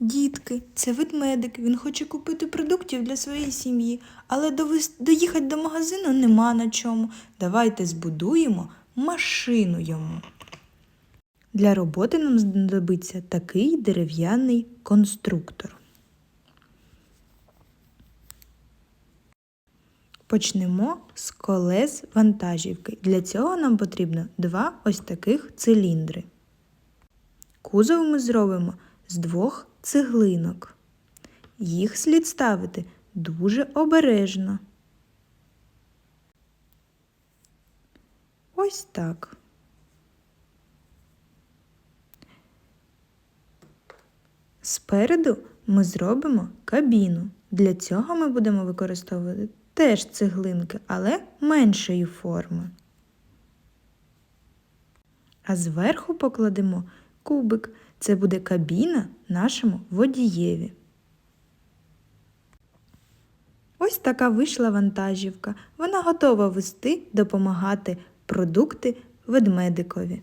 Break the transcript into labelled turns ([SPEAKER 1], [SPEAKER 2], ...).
[SPEAKER 1] Дітки, це ведмедик. Він хоче купити продуктів для своєї сім'ї, але доїхати до магазину нема на чому. Давайте збудуємо машину йому. Для роботи нам знадобиться такий дерев'яний конструктор. Почнемо з колес вантажівки. Для цього нам потрібно два ось таких циліндри. Кузов ми зробимо з двох цеглинок. Їх слід ставити дуже обережно. Ось так. Спереду ми зробимо кабіну. Для цього ми будемо використовувати теж цеглинки, але меншої форми. А зверху покладемо кубик. Це буде кабіна нашому водієві. Ось така вийшла вантажівка. Вона готова вести, допомагати продукти ведмедикові.